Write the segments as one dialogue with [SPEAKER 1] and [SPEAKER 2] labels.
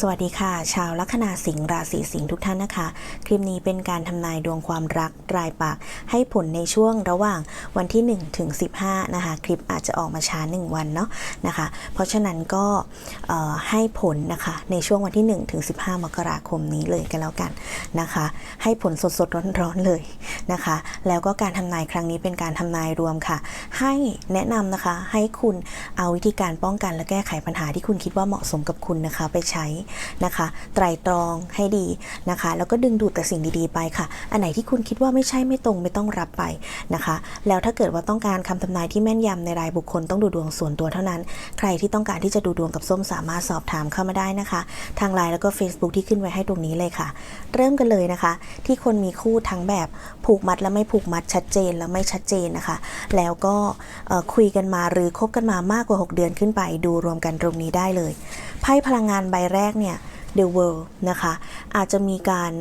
[SPEAKER 1] สวัสดีค่ะ ชาวลัคนาสิงห์ราศีสิงห์ทุกท่านนะคะ คลิปนี้เป็นการทำนายดวงความรักรายปากให้ผลในช่วงระหว่างวันที่ 1 ถึง 15 นะคะ คลิปอาจจะออกมาช้า 1 วันเนาะนะคะ เพราะฉะนั้นก็ให้ผลนะคะในช่วงวันที่ 1 ถึง 15 มกราคมนี้เลยกันแล้วกันนะคะ ให้ผลสดๆร้อนๆเลยนะคะ แล้วก็การทำนายครั้งนี้เป็นการทำนายรวมค่ะ ให้แนะนำนะคะให้คุณเอาวิธีการป้องกันและแก้ไขปัญหาที่คุณคิดว่าเหมาะสมกับคุณนะคะไปใช้นะคะ ไตรตรองให้ดีนะคะ แล้วก็ดึงดูดแต่สิ่งดีๆไปค่ะ อันไหนที่คุณคิดว่าไม่ใช่ไม่ตรงไม่ต้องรับไปนะคะ แล้วถ้าเกิดว่าต้องการคำทำนายที่แม่นยำในรายบุคคลต้องดูดวงส่วนตัวเท่านั้น ใครที่ต้องการที่จะดูดวงกับส้มสามารถสอบถามเข้ามาได้นะคะ ทางไลน์แล้วก็ Facebook ที่ขึ้นไว้ให้ตรงนี้เลยค่ะ เริ่มกันเลยนะคะ ที่คนมีคู่ทั้งแบบผูกมัดและไม่ผูกมัดชัดเจนและไม่ชัดเจนนะคะ แล้วก็คุยกันมาหรือคบกันมามากกว่า 6 เดือนขึ้นไปดูรวมกันตรงนี้ได้เลย พ่พลังงานใบแรกเนี่ย The World นะคะ อาจจะมีการ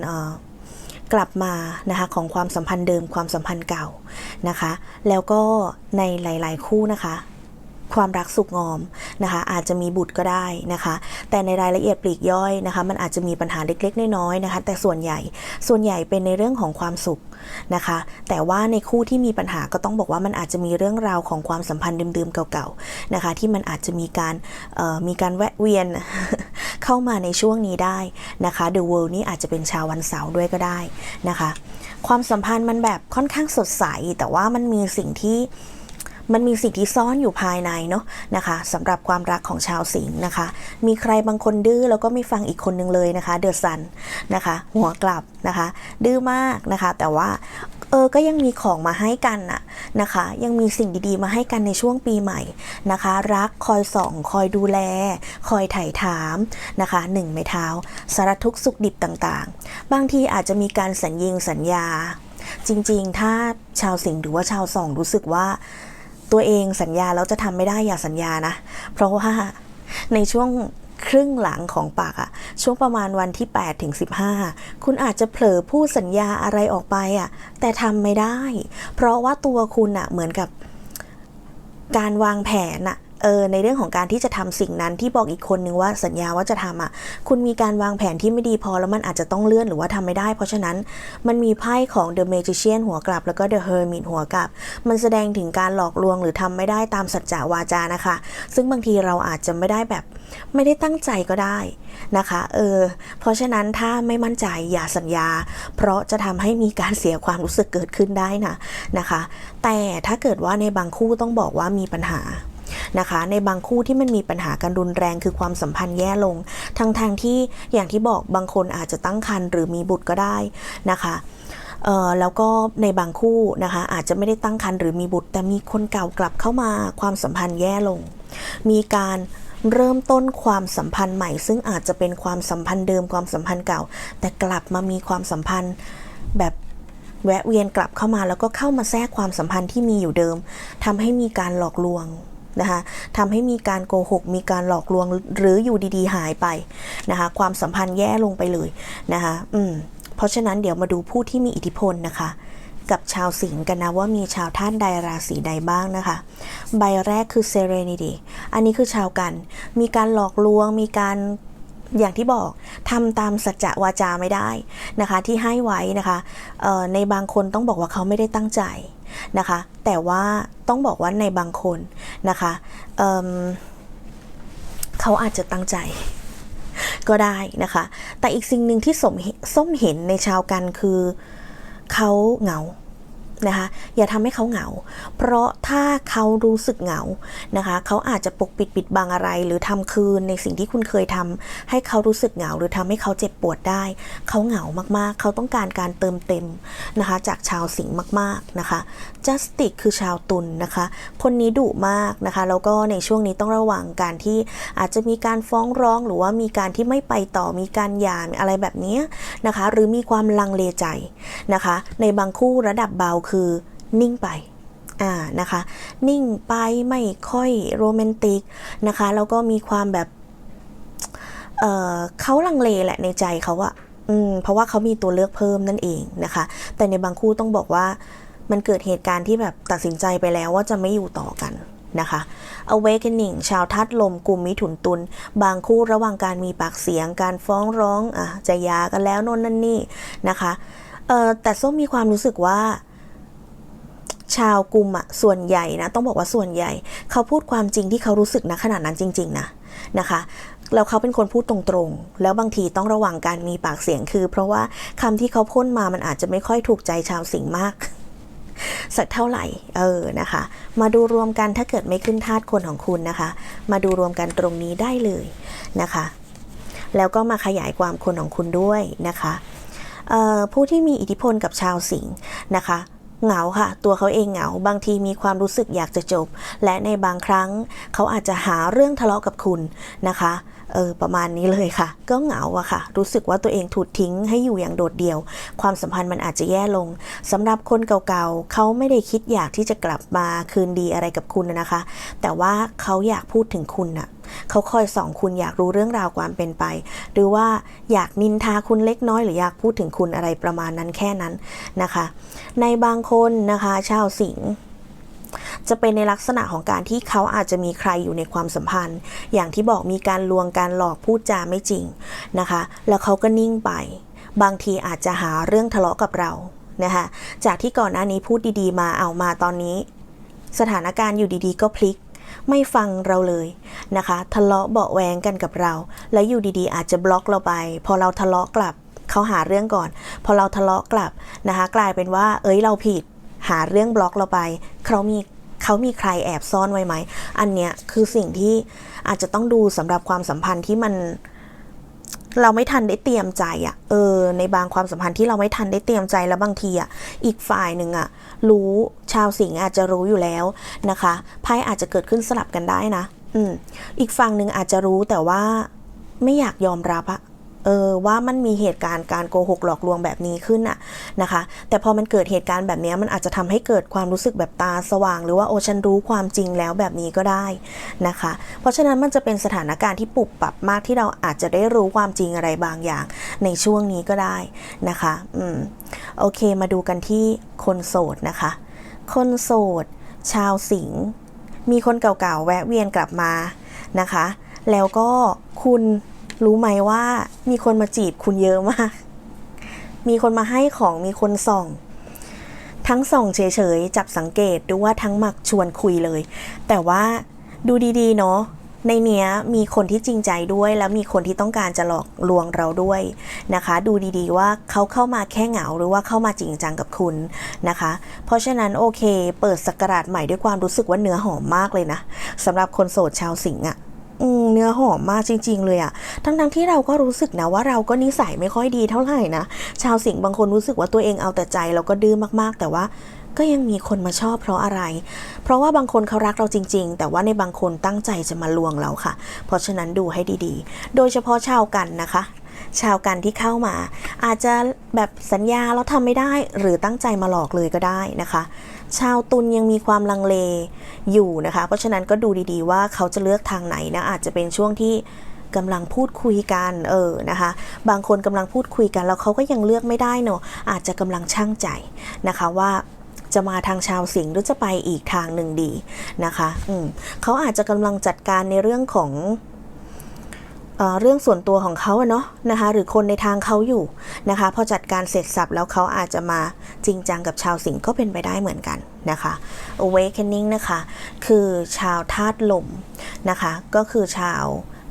[SPEAKER 1] กลับมานะคะของความสัมพันธ์เดิมความสัมพันธ์เก่านะคะ แล้วก็ในหลาย ๆ คู่นะคะ ความรักสุขงอมนะคะอาจจะมีบุตรก็ได้นะคะ แต่ในรายละเอียดปลีกย่อยนะคะ มันอาจจะมีปัญหาเล็กๆ น้อยๆนะคะ แต่ส่วนใหญ่ส่วนใหญ่เป็นในเรื่องของความสุขนะคะ แต่ว่าในคู่ที่มีปัญหาก็ต้องบอกว่ามันอาจจะมีเรื่องราวของความสัมพันธ์เดิมๆเก่าๆนะคะ ที่มันอาจจะมีการมีการแวะเวียนเข้ามาในช่วงนี้ได้นะคะ The World นี่อาจจะเป็นชาววันเสาร์ด้วยก็ได้นะคะ ความสัมพันธ์มันแบบค่อนข้างสดใสแต่ว่ามันมีสิ่งที่ มันมีสิ่งที่ซ่อนอยู่ภายในเนาะนะคะสำหรับความรักของชาวสิงห์นะคะ มีใครบางคนดื้อแล้วก็ไม่ฟังอีกคนนึงเลยนะคะ เดอะซันนะคะ หัวกลับนะคะ ดื้อมากนะคะ แต่ว่าเออก็ยังมีของมาให้กันน่ะนะคะ ยังมีสิ่งดีๆ มาให้กันในช่วงปีใหม่นะคะ รักคอยส่อง คอยดูแล คอยไถ่ถามนะคะหนึ่งไม้เท้า สารทุกข์สุขดิบต่างๆ บางทีอาจจะมีการสัญญิงสัญญา จริงๆ ถ้าชาวสิงห์หรือว่าชาวส่องรู้สึกว่า ตัวเองสัญญาแล้วจะทำไม่ได้อย่าสัญญานะ เพราะว่าในช่วงครึ่งหลังของปากอะช่วงประมาณวันที่8ถึง15 คุณอาจจะเผลอพูดสัญญาอะไรออกไปอะแต่ทำไม่ได้ เพราะว่าตัวคุณอะเหมือนกับการวางแผนอะ เออในเรื่องของการที่จะทำสิ่งนั้นที่บอกอีกคนนึงว่าสัญญาว่าจะทำอะ คุณมีการวางแผนที่ไม่ดีพอแล้วมันอาจจะต้องเลื่อนหรือว่าทำไม่ได้ เพราะฉะนั้นมันมีไพ่ของ The Magician หัวกลับ แล้วก็ The Hermit หัวกลับ มันแสดงถึงการหลอกลวงหรือทำไม่ได้ตามสัจจะวาจานะคะ ซึ่งบางทีเราอาจจะไม่ได้แบบไม่ได้ตั้งใจก็ได้นะคะเออเพราะฉะนั้นถ้าไม่มั่นใจอย่าสัญญา เพราะจะทำให้มีการเสียความรู้สึกเกิดขึ้นได้นะนะคะ แต่ถ้าเกิดว่าในบางคู่ต้องบอกว่ามีปัญหา นะคะ ในบางคู่ที่มันมีปัญหากันรุนแรงคือความสัมพันธ์แย่ลง ทั้งทางๆที่อย่างที่บอกบางคนอาจจะตั้งครรภ์หรือมีบุตรก็ได้นะคะแล้วก็ในบางคู่นะคะอาจจะไม่ได้ตั้งครรภ์หรือมีบุตร แต่มีคนเก่ากลับเข้ามาความสัมพันธ์แย่ลง มีการเริ่มต้นความสัมพันธ์ใหม่ ซึ่งอาจจะเป็นความสัมพันธ์เดิมความสัมพันธ์เก่า แต่กลับมามีความสัมพันธ์แบบแวะเวียนกลับเข้ามา แล้วก็เข้ามาแทรกความสัมพันธ์ที่มีอยู่เดิมทำให้มีการหลอกลวง นะคะทำให้มีการโกหก มีการหลอกลวงหรืออยู่ดีๆหายไปนะคะความสัมพันธ์แย่ลงไปเลยนะคะอืมเพราะฉะนั้นเดี๋ยวมาดูผู้ที่มีอิทธิพลนะคะกับชาวสิงห์กันนะว่ามีชาวท่านใดราศีใดบ้างนะคะ ใบแรกคือ Serenity อันนี้คือชาวกัน มีการหลอกลวง มีการอย่างที่บอกทำตามสัจจะวาจาไม่ได้นะคะ ที่ให้ไว้นะคะในบางคนต้องบอกว่าเขาไม่ได้ตั้งใจ นะคะ แต่ว่าต้องบอกว่าในบางคนนะคะเเขาอาจจะตั้งใจก็ได้นะคะ แต่อีกสิ่งหนึ่งที่สมส้มเห็นในชาวกันคือเขาเหงา นะคะอย่าทำให้เขาเหงา เพราะถ้าเขารู้สึกเหงานะคะเขาอาจจะปกปิดปิดบังอะไร หรือทำคืนในสิ่งที่คุณเคยทำให้เขารู้สึกเหงา หรือทำให้เขาเจ็บปวดได้ เขาเหงามากๆ เขาต้องการการเติมเต็มนะคะจากชาวสิงห์มากๆนะคะ justice คือชาวตุลนนะคะ คนนี้ดุมากนะคะแล้วก็ในช่วงนี้ต้องระวังการที่อาจจะมีการฟ้องร้องหรือว่ามีการที่ไม่ไปต่อมีการหย่าอะไรแบบนี้นะคะหรือมีความลังเลใจ นะคะ ในบางคู่ระดับเบาคือนิ่งไปอ่านะคะ นิ่งไปไม่ค่อยโรแมนติกนะคะแล้วก็มีความแบบเเขาลังเลแหละในใจเขาอะอืมเพราะว่าเขามีตัวเลือกเพิ่มนั่นเองนะคะ แต่ในบางคู่ต้องบอกว่ามันเกิดเหตุการณ์ที่แบบตัดสินใจไปแล้วว่าจะไม่อยู่ต่อกันนะคะ awakening ชาวธาตุลมกลุ่มมิถุนตุลบางคู่ระหว่างการมีปากเสียง การฟ้องร้องอะจะยากันแล้วน่นนั่นนี่นะคะ เอ่อแต่ส้มมีความรู้สึกว่า ชาวกลุ่มอะส่วนใหญ่นะ ต้องบอกว่าส่วนใหญ่ เขาพูดความจริงที่เขารู้สึกนะขนาดนั้นจริง ๆ นะนะคะแล้วเขาเป็นคนพูดตรงๆ แล้วบางทีต้องระวังการมีปากเสียงคือ เพราะว่าคำที่เขาพ่นมามันอาจจะไม่ค่อยถูกใจชาวสิงห์มาก สักเท่าไหร่ เออนะคะ มาดูรวมกันถ้าเกิดไม่ขึ้นธาตุคนของคุณนะคะ มาดูรวมกันตรงนี้ได้เลยนะคะ แล้วก็มาขยายความคนของคุณด้วยนะคะ ผู้ที่มีอิทธิพลกับชาวสิงห์นะคะเหงาค่ะ ตัวเขาเองเหงา บางทีมีความรู้สึกอยากจะจบ และในบางครั้งเขาอาจจะหาเรื่องทะเลาะกับคุณนะคะเออประมาณนี้เลยค่ะ ก็เหงาอะค่ะ รู้สึกว่าตัวเองถูกทิ้งให้อยู่อย่างโดดเดี่ยว ความสัมพันธ์มันอาจจะแย่ลงสำหรับคนเก่าๆเขาไม่ได้คิดอยากที่จะกลับมาคืนดีอะไรกับคุณนะคะ แต่ว่าเขาอยากพูดถึงคุณน่ะ เขาคอยส่องคุณอยากรู้เรื่องราวความเป็นไป หรือว่าอยากนินทาคุณเล็กน้อย หรืออยากพูดถึงคุณอะไรประมาณนั้นแค่นั้นนะคะ ในบางคนนะคะ ชาวสิงห์จะเป็นในลักษณะของการที่เขาอาจจะมีใครอยู่ในความสัมพันธ์ อย่างที่บอกมีการลวงการหลอกพูดจาไม่จริงนะคะ แล้วเขาก็นิ่งไป บางทีอาจจะหาเรื่องทะเลาะกับเรานะคะจากที่ก่อนหน้านี้พูดดีๆ มาเอามาตอนนี้ สถานการณ์อยู่ดีๆ ก็พลิก ไม่ฟังเราเลยนะคะ ทะเลาะเบาะแวงกันกับเรา แล้วอยู่ดีๆ อาจจะบล็อกเราไป พอเราทะเลาะกลับเขาหาเรื่องก่อน พอเราทะเลาะกลับนะคะ กลายเป็นว่า เอ้ยเราผิด หาเรื่องบล็อกเราไปเขามีเขามีใครแอบซ่อนไว้ไหม อันเนี้ยคือสิ่งที่อาจจะต้องดูสำหรับความสัมพันธ์ที่มัน เราไม่ทันได้เตรียมใจอะ่ะ เออ ในบางความสัมพันธ์ที่เราไม่ทันได้เตรียมใจแล้วบางทีอะ่ะ อีกฝ่ายหนึ่งอะ่ะ รู้ชาวสิงห์อาจจะรู้อยู่แล้วนะคะไพ่อาจจะเกิดขึ้นสลับกันได้นะ อืม อีกฝั่งหนึ่งอาจจะรู้แต่ว่าไม่อยากยอมรับอะ เออว่ามันมีเหตุการณ์การโกหกหลอกลวงแบบนี้ขึ้นน่ะนะคะ แต่พอมันเกิดเหตุการณ์แบบนี้มันอาจจะทำให้เกิดความรู้สึกแบบตาสว่าง หรือว่าโอฉันรู้ความจริงแล้วแบบนี้ก็ได้นะคะ เพราะฉะนั้นมันจะเป็นสถานการณ์ที่ปรับปรับมากที่เราอาจจะได้รู้ความจริงอะไรบางอย่าง ในช่วงนี้ก็ได้นะคะ อืม โอเค มาดูกันที่คนโสดนะคะ คนโสด ชาวสิงห์ มีคนเก่าๆ แวะเวียนกลับมานะคะ แล้วก็คุณ รู้ไหมว่ามีคนมาจีบคุณเยอะมาก มีคนมาให้ของมีคนส่อง ทั้งส่องเฉยๆจับสังเกตดูว่าทั้งมักชวนคุยเลย แต่ว่าดูดีๆเนาะในเนี้ยมีคนที่จริงใจด้วย แล้วมีคนที่ต้องการจะหลอกลวงเราด้วยนะคะ ดูดีๆว่าเขาเข้ามาแค่เหงาหรือว่าเข้ามาจริงจังกับคุณนะคะ เพราะฉะนั้นโอเค เปิดสกราชใหม่ด้วยความรู้สึกว่าเนื้อหอมมากเลยนะสำหรับคนโสดชาวสิงห์อะ เนื้อหอมมากจริง ๆ เลยอะทั้งทั้งๆที่เราก็รู้สึกนะว่าเราก็นิสัยไม่ค่อยดีเท่าไหร่นะ ชาวสิงห์บางคนรู้สึกว่าตัวเองเอาแต่ใจแล้วก็ดื้อมากๆ แต่ว่าก็ยังมีคนมาชอบเพราะอะไร เพราะว่าบางคนเขารักเราจริง ๆ แต่ว่าในบางคนตั้งใจจะมาลวงเราค่ะ เพราะฉะนั้นดูให้ดีๆ โดยเฉพาะชาวกันนะคะ ชาวกันที่เข้ามา อาจจะแบบสัญญาแล้วทำไม่ได้ หรือตั้งใจมาหลอกเลยก็ได้นะคะ ชาวตุลยังมีความลังเลอยู่นะคะ เพราะฉะนั้นก็ดูดีๆว่าเขาจะเลือกทางไหนนะ อาจจะเป็นช่วงที่กำลังพูดคุยกันเออนะคะ บางคนกำลังพูดคุยกันแล้วเขาก็ยังเลือกไม่ได้เนอะอาจจะกำลังช่างใจนะคะว่าจะมาทางชาวสิงห์หรือจะไปอีกทางหนึ่งดีนะคะ อืมเขาอาจจะกำลังจัดการในเรื่องของ เรื่องส่วนตัวของเขาเนาะนะคะหรือคนในทางเขาอยู่นะคะพอจัดการเสร็จสับแล้วเขาอาจจะมาจริงจังกับชาวสิงห์ก็เป็นไปได้เหมือนกันนะคะ awakening นะคะคือชาวธาตุลมนะคะก็คือชาว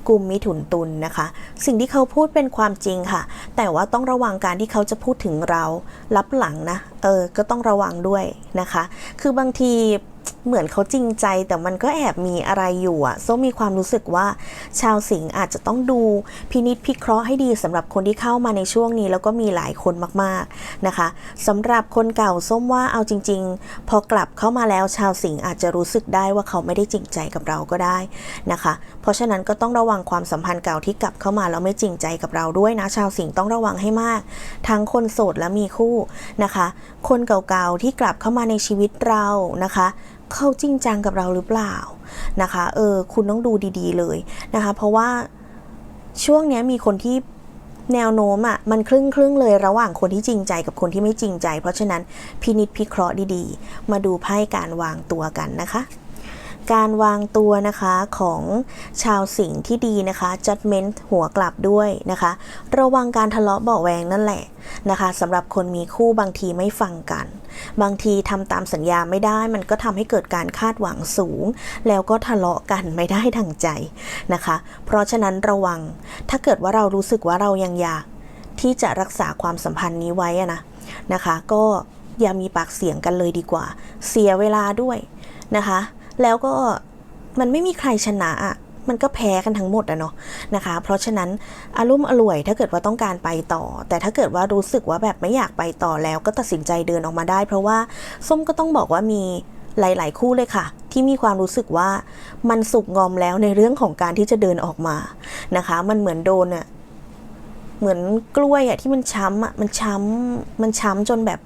[SPEAKER 1] กลุ่มมิถุนตุลนะคะ สิ่งที่เขาพูดเป็นความจริงค่ะ แต่ว่าต้องระวังการที่เขาจะพูดถึงเรารับหลังนะเออก็ต้องระวังด้วยนะคะ คือบางที เหมือนเขาจริงใจแต่มันก็แอบมีอะไรอยู่อะส้มมีความรู้สึกว่าชาวสิงห์อาจจะต้องดูพินิษพิเคราะห์ให้ดีสำหรับคนที่เข้ามาในช่วงนี้ แล้วก็มีหลายคนมากๆนะคะสำหรับคนเก่าส้มว่าเอาจริง ๆ พอกลับเข้ามาแล้วชาวสิงห์อาจจะรู้สึกได้ว่าเขาไม่ได้จริงใจกับเราก็ได้นะคะ เพราะฉะนั้นก็ต้องระวังความสัมพันธ์เก่าที่กลับเข้ามาแล้วไม่จริงใจกับเราด้วยนะ ชาวสิงห์ต้องระวังให้มาก ทั้งคนโสดและมีคู่นะคะ คนเก่าๆที่กลับเข้ามาในชีวิตเรานะคะ เขาจริงจังกับเราหรือเปล่านะคะเออคุณต้องดูดีๆเลยนะคะ เพราะว่าช่วงนี้มีคนที่แนวโน้มอะ่ะมันครึ่งครึ่งๆเลยระหว่างคนที่จริงใจกับคนที่ไม่จริงใจ เพราะฉะนั้นพินิจพิเคราะห์ดีๆ มาดูไพ่การวางตัวกันนะคะ การวางตัวนะคะของชาวสิงห์ที่ดีนะคะ judgment หัวกลับด้วยนะคะ ระวังการทะเลาะเบาแวงนั่นแหละนะคะสำหรับคนมีคู่บางทีไม่ฟังกัน บางทีทำตามสัญญาไม่ได้ มันก็ทำให้เกิดการคาดหวังสูง แล้วก็ทะเลาะกันไม่ได้ดังใจนะคะ เพราะฉะนั้นระวัง ถ้าเกิดว่าเรารู้สึกว่าเรายังอยากที่จะรักษาความสัมพันธ์นี้ไว้นะนะคะ ก็อย่ามีปากเสียงกันเลยดีกว่า เสียเวลาด้วยนะคะ แล้วก็มันไม่มีใครชนะอะ มันก็แพ้กันทั้งหมดอะเนาะนะคะ เพราะฉะนั้นอารมณ์อร่วยถ้าเกิดว่าต้องการไปต่อ แต่ถ้าเกิดว่ารู้สึกว่าแบบไม่อยากไปต่อแล้วก็ตัดสินใจเดินออกมาได้ เพราะว่าส้มก็ต้องบอกว่ามีหลาย ๆ คู่เลยค่ะ ที่มีความรู้สึกว่ามันสุกงอมแล้วในเรื่องของการที่จะเดินออกมานะคะ มันเหมือนโดนอะเหมือนกล้วยอะที่มันช้ำอะมันช้ำมันช้ำจนแบบ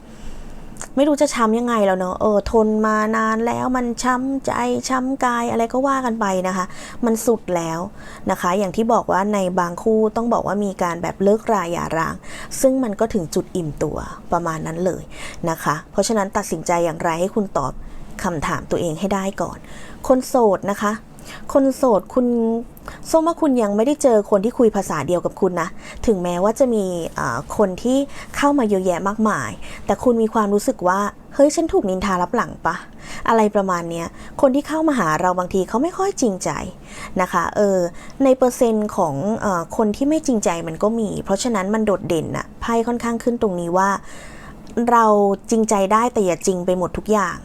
[SPEAKER 1] ไม่รู้จะช้ำยังไงแล้วเนอะเออทนมานานแล้วมันช้ำใจช้ำกายอะไรก็ว่ากันไปนะคะ มันสุดแล้วนะคะ อย่างที่บอกว่าในบางคู่ต้องบอกว่ามีการแบบเลิกราหย่าร้าง ซึ่งมันก็ถึงจุดอิ่มตัวประมาณนั้นเลยนะคะ เพราะฉะนั้นตัดสินใจอย่างไรให้คุณตอบคำถามตัวเองให้ได้ก่อน คนโสดนะคะ คนโสดคุณส้มว่าคุณยังไม่ได้เจอคนที่คุยภาษาเดียวกับคุณนะ ถึงแม้ว่าจะมีคนที่เข้ามาเยอะแยะมากมาย แต่คุณมีความรู้สึกว่า เฮ้ยฉันถูกนินทารับหลังปะ อะไรประมาณเนี้ย คนที่เข้ามาหาเราบางทีเขาไม่ค่อยจริงใจนะคะ เออ ในเปอร์เซ็นต์ของอคนที่ไม่จริงใจมันก็มี เพราะฉะนั้นมันโดดเด่นอะไพ่ค่อนข้างขึ้นตรงนี้ว่า เราจริงใจได้แต่อย่าจริงไปหมดทุกอย่าง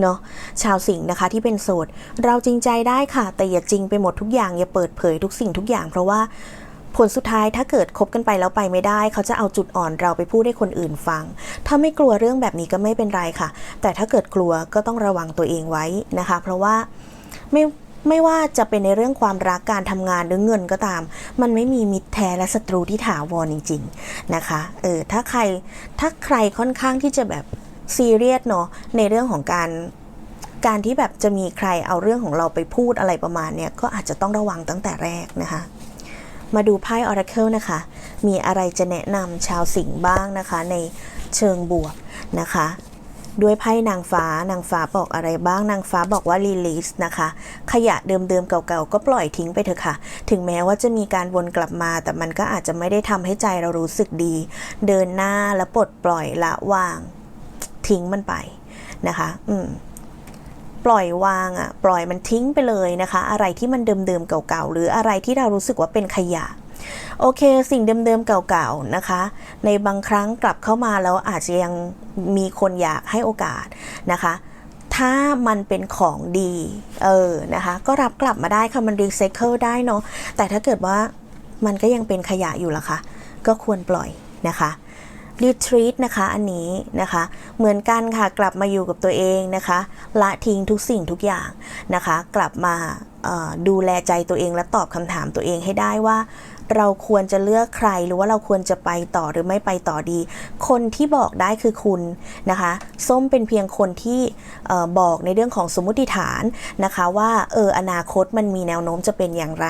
[SPEAKER 1] เนาะชาวสิงห์นะคะที่เป็นโสด เราจริงใจได้ค่ะ แต่อย่าจริงไปหมดทุกอย่างอย่าเปิดเผยทุกสิ่งทุกอย่าง เพราะว่าผลสุดท้ายถ้าเกิดคบกันไปแล้วไปไม่ได้ เขาจะเอาจุดอ่อนเราไปพูดให้คนอื่นฟัง ถ้าไม่กลัวเรื่องแบบนี้ก็ไม่เป็นไรค่ะ แต่ถ้าเกิดกลัวก็ต้องระวังตัวเองไว้นะคะ เพราะว่าไม่ไม่ว่าจะเป็นในเรื่องความรักการทำงานหรือเงินก็ตาม มันไม่มีมิตรแท้และศัตรูที่ถาวรจริง ๆ นะคะ เออ ถ้าใคร ถ้าใครค่อนข้างที่จะแบบ ซีเรียสเนาะในเรื่องของการการที่แบบจะมีใครเอาเรื่องของเราไปพูดอะไรประมาณเนี้ยก็อาจจะต้องระวังตั้งแต่แรกนะคะ มาดูไพ่ Oracle นะคะ มีอะไรจะแนะนำชาวสิงห์บ้างนะคะ ในเชิงบวกนะคะ ด้วยไพ่นางฟ้านางฟ้าบอกอะไรบ้างนางฟ้าบอกว่า release นะคะ ขยะเดิมๆเก่าๆก็ปล่อยทิ้งไปเถอะค่ะ ถึงแม้ว่าจะมีการวนกลับมา แต่มันก็อาจจะไม่ได้ทำให้ใจเรารู้สึกดี เดินหน้าและปลดปล่อยละวาง ทิ้งมันไปนะคะอืมปล่อยวางอะ่ะปล่อยมันทิ้งไปเลยนะคะ อะไรที่มันเดิมๆเก่าๆหรืออะไรที่เรารู้สึกว่าเป็นขยะ โอเค สิ่งเดิมๆเก่าๆนะคะ ในบางครั้งกลับเข้ามาแล้วอาจจะยังมีคนอยากให้โอกาสนะคะ ถ้ามันเป็นของดีเออนะคะ ก็รับกลับมาได้ค่ะมันรีไซเคิลได้เนาะแต่ถ้าเกิดว่ามันก็ยังเป็นขยะอยู่ล่ะคะก็ควรปล่อยนะคะ รีทรีตนะคะอันนี้นะคะ เหมือนกันค่ะกลับมาอยู่กับตัวเองนะคะ ละทิ้งทุกสิ่งทุกอย่างนะคะ กลับมาดูแลใจตัวเองและตอบคำถามตัวเองให้ได้ว่า เราควรจะเลือกใครหรือว่าเราควรจะไปต่อหรือไม่ไปต่อดี คนที่บอกได้คือคุณนะคะ ส้มเป็นเพียงคนที่บอกในเรื่องของสมมติฐานนะคะ ว่าเอออนาคตมันมีแนวโน้มจะเป็นอย่างไร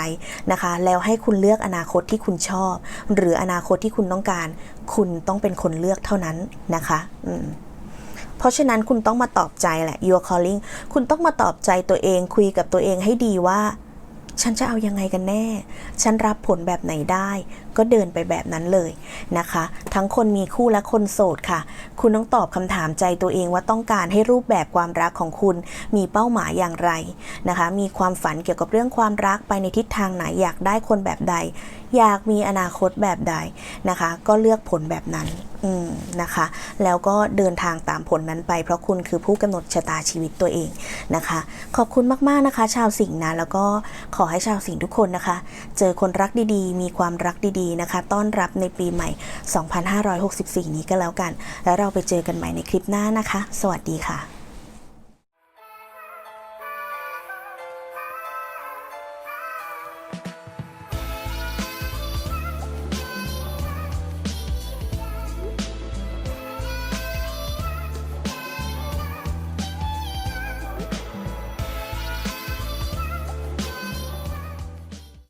[SPEAKER 1] นะคะ แล้วให้คุณเลือกอนาคตที่คุณชอบ หรืออนาคตที่คุณต้องการ คุณต้องเป็นคนเลือกเท่านั้นนะคะอืมเพราะฉะนั้นคุณต้องมาตอบใจแหละ your calling คุณต้องมาตอบใจตัวเองคุยกับตัวเองให้ดีว่า ฉันจะเอายังไงกันแน่ ฉันรับผลแบบไหนได้ ก็เดินไปแบบนั้นเลยนะคะ ทั้งคนมีคู่และคนโสดค่ะ คุณต้องตอบคำถามใจตัวเองว่าต้องการให้รูปแบบความรักของคุณมีเป้าหมายอย่างไรนะคะ มีความฝันเกี่ยวกับเรื่องความรักไปในทิศทางไหนอยากได้คนแบบใด อยากมีอนาคตแบบใดนะคะ ก็เลือกผลแบบนั้นนะคะ แล้วก็เดินทางตามผลนั้นไป เพราะคุณคือผู้กำหนดชะตาชีวิตตัวเองนะคะ ขอบคุณมาก ๆ นะคะ ชาวสิงห์นะ แล้วก็ขอให้ชาวสิงห์ทุกคนนะคะ เจอคนรักดีๆ มีความรักดีีนะคะ ต้อนรับในปีใหม่ 2564 นี้ก็แล้วกัน แล้วเราไปเจอกันใหม่ในคลิปหน้านะคะ สวัสดีค่ะ